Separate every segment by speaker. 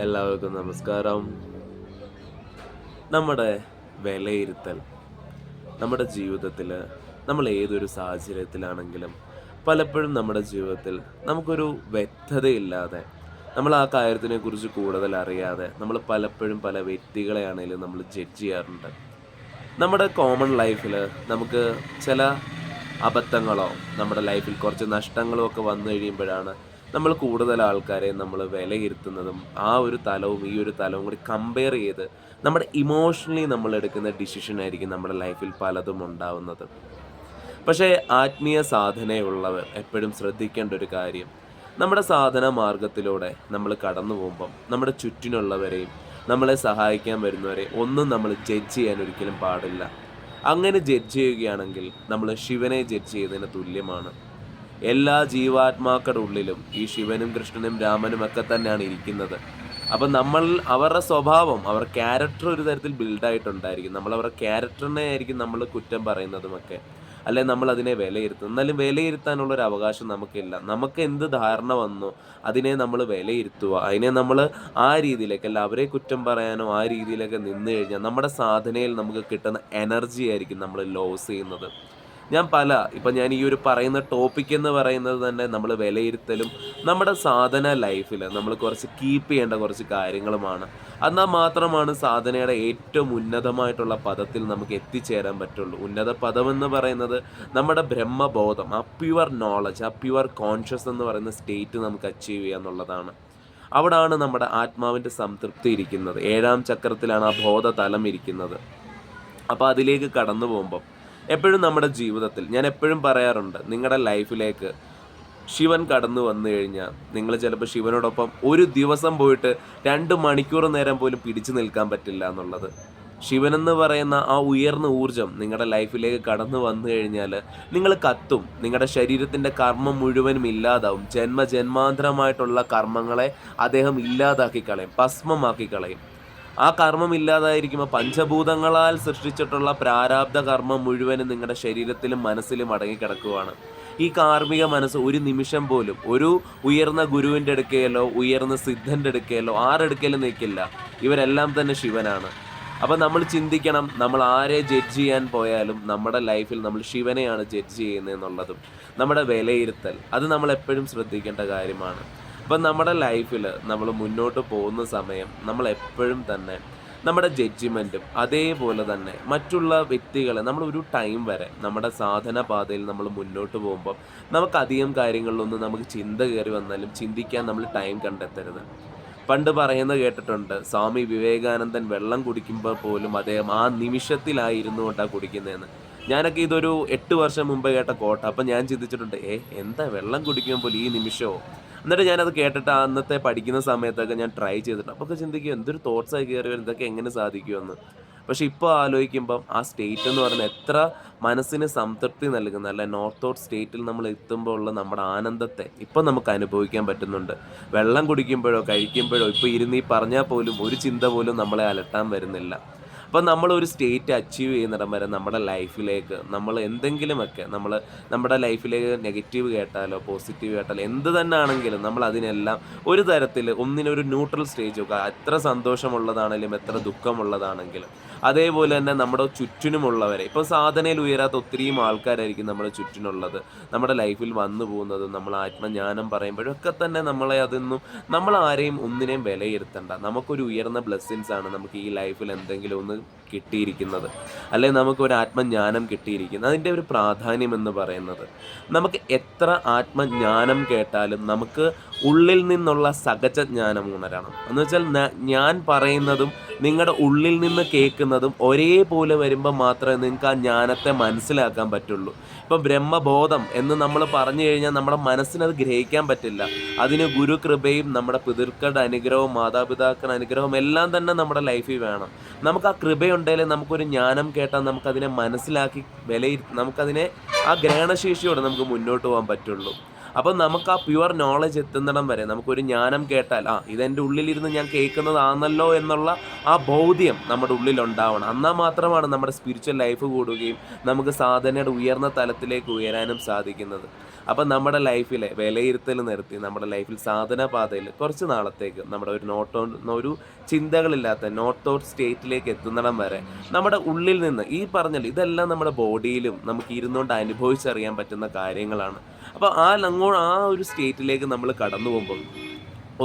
Speaker 1: എല്ലാവർക്കും നമസ്കാരം. നമ്മുടെ വിലയിരുത്തൽ നമ്മുടെ ജീവിതത്തിൽ നമ്മൾ ഏതൊരു സാഹചര്യത്തിലാണെങ്കിലും പലപ്പോഴും നമ്മുടെ ജീവിതത്തിൽ നമുക്കൊരു വ്യക്തതയില്ലാതെ നമ്മൾ ആ കാര്യത്തിനെ കുറിച്ച് കൂടുതൽ അറിയാതെ നമ്മൾ പലപ്പോഴും പല വ്യക്തികളെയാണെങ്കിലും നമ്മൾ ജഡ്ജ് ചെയ്യാറുണ്ട്. നമ്മുടെ കോമൺ ലൈഫിൽ നമുക്ക് ചില അബദ്ധങ്ങളോ നമ്മുടെ ലൈഫിൽ കുറച്ച് നഷ്ടങ്ങളോ ഒക്കെ വന്നു കഴിയുമ്പോഴാണ് നമ്മൾ കൂടുതൽ ആൾക്കാരെ നമ്മൾ വിലയിരുത്തുന്നതും ആ ഒരു തലവും ഈ ഒരു തലവും കൂടി കമ്പയർ ചെയ്ത് നമ്മുടെ ഇമോഷണലി നമ്മൾ എടുക്കുന്ന ഡിസിഷൻ ആയിരിക്കും നമ്മുടെ ലൈഫിൽ പലതും ഉണ്ടാവുന്നത്. പക്ഷേ ആത്മീയ സാധനയുള്ളവർ എപ്പോഴും ശ്രദ്ധിക്കേണ്ട ഒരു കാര്യം നമ്മുടെ സാധന മാർഗത്തിലൂടെ നമ്മൾ കടന്നു പോകുമ്പം നമ്മുടെ ചുറ്റിനുള്ളവരെയും നമ്മളെ സഹായിക്കാൻ വരുന്നവരെ ഒന്നും നമ്മൾ ജഡ്ജ് ചെയ്യാൻ ഒരിക്കലും പാടില്ല. അങ്ങനെ ജഡ്ജ് ചെയ്യുകയാണെങ്കിൽ നമ്മൾ ശിവനെ ജഡ്ജ് ചെയ്തതിന് തുല്യമാണ്. എല്ലാ ജീവാത്മാക്കളുടെ ഉള്ളിലും ഈ ശിവനും കൃഷ്ണനും രാമനും ഒക്കെ തന്നെയാണ് ഇരിക്കുന്നത്. അപ്പം നമ്മൾ അവരുടെ സ്വഭാവം അവരുടെ ക്യാരക്ടർ ഒരു തരത്തിൽ ബിൽഡായിട്ടുണ്ടായിരിക്കും നമ്മൾ അവരുടെ ക്യാരക്ടറിനെ ആയിരിക്കും നമ്മൾ കുറ്റം പറയുന്നതുമൊക്കെ. അല്ലെ നമ്മൾ അതിനെ വിലയിരുത്തും. എന്നാലും വിലയിരുത്താനുള്ള ഒരു അവകാശം നമുക്കില്ല. നമുക്ക് എന്ത് ധാരണ വന്നു അതിനെ നമ്മൾ വിലയിരുത്തുക. അതിനെ നമ്മൾ ആ രീതിയിലേക്ക് അല്ല അവരെ കുറ്റം പറയാനോ ആ രീതിയിലൊക്കെ നിന്ന് കഴിഞ്ഞാൽ നമ്മുടെ സാധനയിൽ നമുക്ക് കിട്ടുന്ന എനർജി ആയിരിക്കും നമ്മൾ ലോസ് ചെയ്യുന്നത്. ഞാൻ പല ഇപ്പം ഞാൻ ഈ ഒരു പറയുന്ന ടോപ്പിക് എന്ന് പറയുന്നത് തന്നെ നമ്മൾ വിലയിരുത്തലും നമ്മുടെ സാധന ലൈഫിൽ നമ്മൾ കുറച്ച് കീപ്പ് ചെയ്യേണ്ട കുറച്ച് കാര്യങ്ങളുമാണ്. എന്നാൽ മാത്രമാണ് സാധനയുടെ ഏറ്റവും ഉന്നതമായിട്ടുള്ള പദത്തിൽ നമുക്ക് എത്തിച്ചേരാൻ പറ്റുള്ളൂ. ഉന്നത പദം എന്ന് പറയുന്നത് നമ്മുടെ ബ്രഹ്മബോധം ആ പ്യുവർ നോളജ് ആ പ്യുവർ കോൺഷ്യസ് എന്ന് പറയുന്ന സ്റ്റേറ്റ് നമുക്ക് അച്ചീവ് ചെയ്യുക എന്നുള്ളതാണ്. അവിടാണ് നമ്മുടെ ആത്മാവിന്റെ സംതൃപ്തി ഇരിക്കുന്നത്. ഏഴാം ചക്രത്തിലാണ് ആ ബോധതലം ഇരിക്കുന്നത്. അപ്പോൾ അതിലേക്ക് കടന്നു പോകുമ്പം എപ്പോഴും നമ്മുടെ ജീവിതത്തിൽ ഞാൻ എപ്പോഴും പറയാറുണ്ട് നിങ്ങളുടെ ലൈഫിലേക്ക് ശിവൻ കടന്നു വന്നു കഴിഞ്ഞാൽ നിങ്ങൾ ചിലപ്പോൾ ശിവനോടൊപ്പം ഒരു ദിവസം പോയിട്ട് രണ്ട് മണിക്കൂർ നേരം പോലും പിടിച്ചു നിൽക്കാൻ പറ്റില്ല എന്നുള്ളത്. ശിവനെന്ന് പറയുന്ന ആ ഉയർന്ന ഊർജം നിങ്ങളുടെ ലൈഫിലേക്ക് കടന്നു വന്നു കഴിഞ്ഞാൽ നിങ്ങൾ കത്തും നിങ്ങളുടെ ശരീരത്തിന്റെ കർമ്മം മുഴുവനും ഇല്ലാതാവും. ജന്മ ജന്മാന്തരമായിട്ടുള്ള കർമ്മങ്ങളെ അദ്ദേഹം ഇല്ലാതാക്കി കളയും ഭസ്മമാക്കി കളയും. ആ കർമ്മം ഇല്ലാതായിരിക്കുമ്പോൾ പഞ്ചഭൂതങ്ങളാൽ സൃഷ്ടിച്ചിട്ടുള്ള പ്രാരാബ്ധ കർമ്മം മുഴുവനും നിങ്ങളുടെ ശരീരത്തിലും മനസ്സിലും അടങ്ങിക്കിടക്കുകയാണ് ഈ കാർമ്മിക മനസ്സ് ഒരു നിമിഷം പോലും ഒരു ഉയർന്ന ഗുരുവിന്റെ അടുക്കയല്ലോ ഉയർന്ന സിദ്ധന്റെ അടുക്കയല്ലോ ആരെടുക്കലും നിൽക്കില്ല ഇവരെല്ലാം തന്നെ ശിവനാണ്. അപ്പം നമ്മൾ ചിന്തിക്കണം നമ്മൾ ആരെ ജഡ്ജ് ചെയ്യാൻ പോയാലും നമ്മുടെ ലൈഫിൽ നമ്മൾ ശിവനെയാണ് ജഡ്ജ് ചെയ്യുന്നത് ചെയ്യുന്നതെന്നുള്ളതും നമ്മുടെ വിലയിരുത്തൽ അത് നമ്മൾ എപ്പോഴും ശ്രദ്ധിക്കേണ്ട കാര്യമാണ്. അപ്പം നമ്മുടെ ലൈഫിൽ നമ്മൾ മുന്നോട്ട് പോകുന്ന സമയം നമ്മൾ എപ്പോഴും തന്നെ നമ്മുടെ ജഡ്ജിമെന്റും അതേപോലെ തന്നെ മറ്റുള്ള വ്യക്തികളെ നമ്മൾ ഒരു ടൈം വരെ നമ്മുടെ സാധന പാതയിൽ നമ്മൾ മുന്നോട്ട് പോകുമ്പോൾ നമുക്ക് അധികം കാര്യങ്ങളിലൊന്നും നമുക്ക് ചിന്ത കയറി വന്നാലും ചിന്തിക്കാൻ നമ്മൾ ടൈം കണ്ടെത്തരുത്. പണ്ട് പറയുന്നത് കേട്ടിട്ടുണ്ട് സ്വാമി വിവേകാനന്ദൻ വെള്ളം കുടിക്കുമ്പോൾ പോലും അദ്ദേഹം ആ നിമിഷത്തിലായിരുന്നു കൊണ്ടാണ് കുടിക്കുന്നതെന്ന്. ഞാനൊക്കെ ഇതൊരു എട്ട് വർഷം മുമ്പ് കേട്ട കോട്ട അപ്പം ഞാൻ ചിന്തിച്ചിട്ടുണ്ട് ഏ എന്താ വെള്ളം കുടിക്കുമ്പോൾ ഈ നിമിഷമോ? എന്നിട്ട് ഞാനത് കേട്ടിട്ട് അന്നത്തെ പഠിക്കുന്ന സമയത്തൊക്കെ ഞാൻ ട്രൈ ചെയ്തിട്ടുണ്ട് അപ്പോൾ ചിന്തിക്കും എന്തൊരു തോട്ട്സായി കയറി വരും ഇതൊക്കെ എങ്ങനെ സാധിക്കുമെന്ന്. പക്ഷെ ഇപ്പോൾ ആലോചിക്കുമ്പം ആ സ്റ്റേറ്റ് എന്ന് പറയുന്നത് എത്ര മനസ്സിന് സംതൃപ്തി നൽകുന്ന അല്ല നോർത്ത് ഔട്ട് സ്റ്റേറ്റിൽ നമ്മൾ എത്തുമ്പോൾ ഉള്ള നമ്മുടെ ആനന്ദത്തെ ഇപ്പം നമുക്ക് അനുഭവിക്കാൻ പറ്റുന്നുണ്ട്. വെള്ളം കുടിക്കുമ്പോഴോ കഴിക്കുമ്പോഴോ ഇപ്പോൾ ഇരുന്ന് ഈ പറഞ്ഞാൽ പോലും ഒരു ചിന്ത പോലും നമ്മളെ അലട്ടാൻ വരുന്നില്ല. അപ്പം ഒരു സ്റ്റേറ്റ് അച്ചീവ് ചെയ്യുന്നിടം വരെ നമ്മുടെ ലൈഫിലേക്ക് നമ്മൾ എന്തെങ്കിലുമൊക്കെ നമ്മൾ നമ്മുടെ ലൈഫിലേക്ക് നെഗറ്റീവ് കേട്ടാലോ പോസിറ്റീവ് കേട്ടാലോ എന്ത് തന്നെ ആണെങ്കിലും നമ്മൾ അതിനെല്ലാം ഒരു തരത്തിൽ ഒന്നിനൊരു ന്യൂട്രൽ സ്റ്റേജ് ഒക്കെ എത്ര സന്തോഷമുള്ളതാണെങ്കിലും എത്ര ദുഃഖമുള്ളതാണെങ്കിലും. അതേപോലെ തന്നെ നമ്മുടെ ചുറ്റിനുമുള്ളവരെ. ഇപ്പോൾ സാധനയിൽ ഉയരാത്ത ഒത്തിരിയും ആൾക്കാരായിരിക്കും നമ്മുടെ ചുറ്റിനുള്ളത്. നമ്മുടെ ലൈഫിൽ വന്നു പോകുന്നത് നമ്മൾ ആത്മജ്ഞാനം പറയുമ്പോഴൊക്കെ തന്നെ നമ്മളെ അതൊന്നും നമ്മൾ ആരെയും ഒന്നിനെയും വിലയിരുത്തണ്ട. നമുക്കൊരു ഉയർന്ന ബ്ലെസ്സിങ്സ് ആണ് നമുക്ക് ഈ ലൈഫിൽ എന്തെങ്കിലും ഒന്ന് കിട്ടിയിരിക്കുന്നത്. അല്ലെങ്കിൽ നമുക്ക് ഒരു ആത്മജ്ഞാനം കിട്ടിയിരിക്കുന്നത്. അതിന്റെ ഒരു പ്രാധാന്യം എന്ന് പറയുന്നത് നമുക്ക് എത്ര ആത്മജ്ഞാനം കേട്ടാലും നമുക്ക് ഉള്ളിൽ നിന്നുള്ള സഹജ ജ്ഞാനം ഉണരണം. എന്ന് വെച്ചാൽ ഞാൻ പറയുന്നതും നിങ്ങളുടെ ഉള്ളിൽ നിന്ന് കേൾക്കുന്നതും ഒരേപോലെ വരുമ്പോൾ മാത്രമേ നിങ്ങൾക്ക് ആ ജ്ഞാനത്തെ മനസ്സിലാക്കാൻ പറ്റുള്ളൂ. ഇപ്പം ബ്രഹ്മബോധം എന്ന് നമ്മൾ പറഞ്ഞു കഴിഞ്ഞാൽ നമ്മുടെ മനസ്സിനത് ഗ്രഹിക്കാൻ പറ്റില്ല. അതിന് ഗുരുകൃപയും നമ്മുടെ പിതൃക്കളുടെ അനുഗ്രഹവും മാതാപിതാക്കളുടെ അനുഗ്രഹവും എല്ലാം തന്നെ നമ്മുടെ ലൈഫിൽ വേണം. നമുക്ക് ആ കൃപയുണ്ടെങ്കിൽ നമുക്കൊരു ജ്ഞാനം കേട്ടാൽ നമുക്കതിനെ മനസ്സിലാക്കി വിലയിരുത്തി നമുക്കതിനെ ആ ഗ്രഹണശേഷിയോടെ നമുക്ക് മുന്നോട്ട് പോകാൻ പറ്റുള്ളൂ. അപ്പം നമുക്ക് ആ പ്യുവർ നോളജ് എത്തുന്നിടം വരെ നമുക്കൊരു ജ്ഞാനം കേട്ടാൽ ആ ഇതെന്റെ ഉള്ളിലിരുന്ന് ഞാൻ കേൾക്കുന്നതാണല്ലോ എന്നുള്ള ആ ബോധ്യം നമ്മുടെ ഉള്ളിൽ ഉണ്ടാവണം എന്നാൽ മാത്രമാണ് നമ്മുടെ സ്പിരിച്വൽ ലൈഫ് കൂടുകയും നമുക്ക് സാധനയുടെ ഉയർന്ന തലത്തിലേക്ക് ഉയരാനും സാധിക്കുന്നത്. അപ്പം നമ്മുടെ ലൈഫിലെ വിലയിരുത്തൽ നിർത്തി നമ്മുടെ ലൈഫിൽ സാധന പാതയിൽ കുറച്ച് നാളത്തേക്ക് നമ്മുടെ ഒരു നോട്ട് ഒരു ചിന്തകളില്ലാത്ത നോട്ട് ഔട്ട് സ്റ്റേറ്റിലേക്ക് എത്തുന്നിടം വരെ നമ്മുടെ ഉള്ളിൽ നിന്ന് ഈ പറഞ്ഞല്ലോ ഇതെല്ലാം നമ്മുടെ ബോഡിയിലും നമുക്ക് ഇരുന്നുകൊണ്ട് അനുഭവിച്ചറിയാൻ പറ്റുന്ന കാര്യങ്ങളാണ്. അപ്പോൾ ആ ലങ്ങോ ആ ഒരു സ്റ്റേറ്റിലേക്ക് നമ്മൾ കടന്നു പോകുമ്പോൾ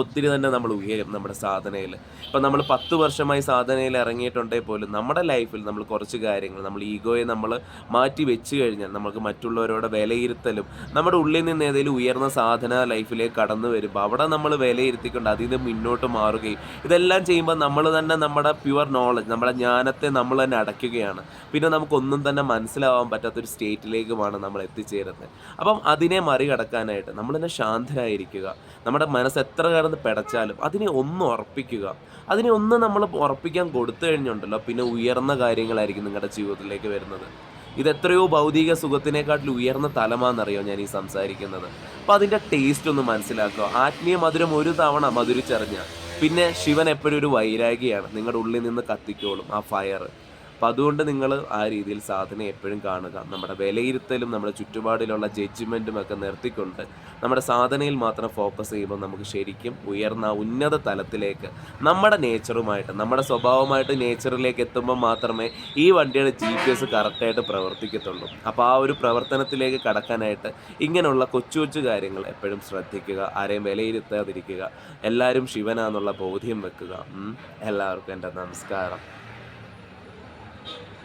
Speaker 1: ഒത്തിരി തന്നെ നമ്മൾ ഉയരും നമ്മുടെ സാധനയിൽ. ഇപ്പം നമ്മൾ പത്ത് വർഷമായി സാധനയിൽ ഇറങ്ങിയിട്ടുണ്ടെങ്കിൽ പോലും നമ്മുടെ ലൈഫിൽ നമ്മൾ കുറച്ച് കാര്യങ്ങൾ നമ്മൾ ഈഗോയെ നമ്മൾ മാറ്റി വെച്ച് കഴിഞ്ഞാൽ നമുക്ക് മറ്റുള്ളവരോട് വിലയിരുത്തലും നമ്മുടെ ഉള്ളിൽ നിന്ന് ഏതെങ്കിലും ഉയർന്ന സാധന ലൈഫിലേക്ക് കടന്നു വരുമ്പോൾ അവിടെ നമ്മൾ വിലയിരുത്തിക്കൊണ്ട് അതിൽ നിന്ന് മുന്നോട്ട് മാറുകയും ഇതെല്ലാം ചെയ്യുമ്പോൾ നമ്മൾ തന്നെ നമ്മുടെ പ്യുവർ നോളജ് നമ്മുടെ ജ്ഞാനത്തെ നമ്മൾ തന്നെ അടയ്ക്കുകയാണ്. പിന്നെ നമുക്കൊന്നും തന്നെ മനസ്സിലാവാൻ പറ്റാത്തൊരു സ്റ്റേറ്റിലേക്കുമാണ് നമ്മൾ എത്തിച്ചേരുന്നത്. അപ്പം അതിനെ മറികടക്കാനായിട്ട് നമ്മൾ തന്നെ ശാന്തരായിരിക്കുക. നമ്മുടെ മനസ്സ് എത്ര കിടന്ന് പെടച്ചാലും അതിനെ ഒന്ന് ഉറപ്പിക്കുക. അതിനെ ഒന്ന് നമ്മൾ ഉറപ്പിക്കാൻ കൊടുത്തു കഴിഞ്ഞുണ്ടല്ലോ പിന്നെ ഉയർന്ന കാര്യങ്ങളായിരിക്കും നിങ്ങളുടെ ജീവിതത്തിലേക്ക് വരുന്നത്. ഇത് എത്രയോ ഭൗതിക സുഖത്തിനെക്കാട്ടിൽ ഉയർന്ന തലമാണെന്നറിയോ ഞാൻ ഈ സംസാരിക്കുന്നത്. അപ്പം അതിന്റെ ടേസ്റ്റ് ഒന്ന് മനസ്സിലാക്കുക. ആത്മീയ മധുരം ഒരു തവണ മധുരിച്ചറിഞ്ഞ പിന്നെ ശിവൻ എപ്പോഴും ഒരു വൈരാഗിയാണ്. നിങ്ങളുടെ ഉള്ളിൽ നിന്ന് കത്തിക്കോളും ആ ഫയർ അപ്പം അതുകൊണ്ട് നിങ്ങൾ ആ രീതിയിൽ സാധനം എപ്പോഴും കാണുക. നമ്മുടെ വിലയിരുത്തലും നമ്മുടെ ചുറ്റുപാടിലുള്ള ജഡ്ജ്മെന്റും ഒക്കെ നിർത്തിക്കൊണ്ട് നമ്മുടെ സാധനയിൽ മാത്രം ഫോക്കസ് ചെയ്യുമ്പോൾ നമുക്ക് ശരിക്കും ഉയർന്ന ഉന്നത തലത്തിലേക്ക് നമ്മുടെ നേച്ചറുമായിട്ട് നമ്മുടെ സ്വഭാവമായിട്ട് നേച്ചറിലേക്ക് എത്തുമ്പോൾ മാത്രമേ ഈ വണ്ടിയുടെ ജി പി എസ് കറക്റ്റായിട്ട് പ്രവർത്തിക്കത്തുള്ളൂ. അപ്പോൾ ആ ഒരു പ്രവർത്തനത്തിലേക്ക് കടക്കാനായിട്ട് ഇങ്ങനെയുള്ള കൊച്ചു കൊച്ചു കാര്യങ്ങൾ എപ്പോഴും ശ്രദ്ധിക്കുക. ആരെയും വിലയിരുത്താതിരിക്കുക. എല്ലാവരും ശിവനാന്നുള്ള ബോധ്യം വെക്കുക. എല്ലാവർക്കും എന്റെ നമസ്കാരം.